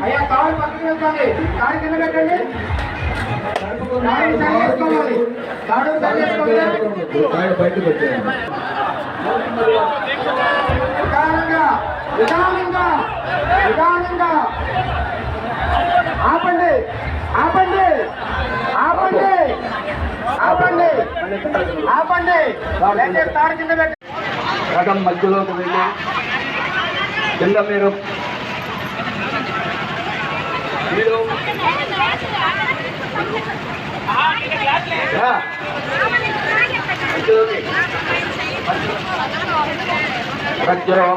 అయ్యా కాలు పక్కన పెట్టండి కాలు కింద పెట్టండి బయటకు నిదానంగా నిదానంగా ఆపండి ఆపండి ఆపండి ఆపండి ఆపండి. దయచేసి తాడు కింద పెట్టి రథం మధ్యలోకి వెళ్ళి కింద మీరు మీరు మధ్యలో.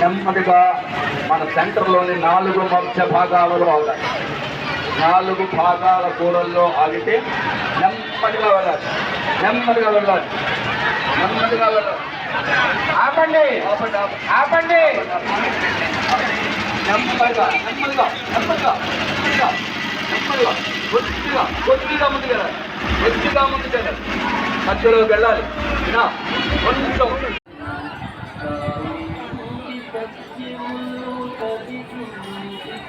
నెమ్మదిగా మన సెంటర్లోని నాలుగు మధ్య భాగాలలో ఆగాలి నాలుగు భాగాల కూడల్లో ఆగితే నెమ్మదిగా వెళ్ళాలి. నెమ్మదిగా వెళ్ళాలి. నెమ్మదిగా వెళ్ళాలి. ఆపండి. ఆపండి నెమ్మదిగా నెమ్మదిగా నెమ్మదిగా నెమ్మదిగా నెమ్మదిగా కొద్దిగా కొద్దిగా ముందుకెళ్ళాలి. కొద్దిగా ముందుకెళ్ళాలి. మధ్యలోకి వెళ్ళాలి.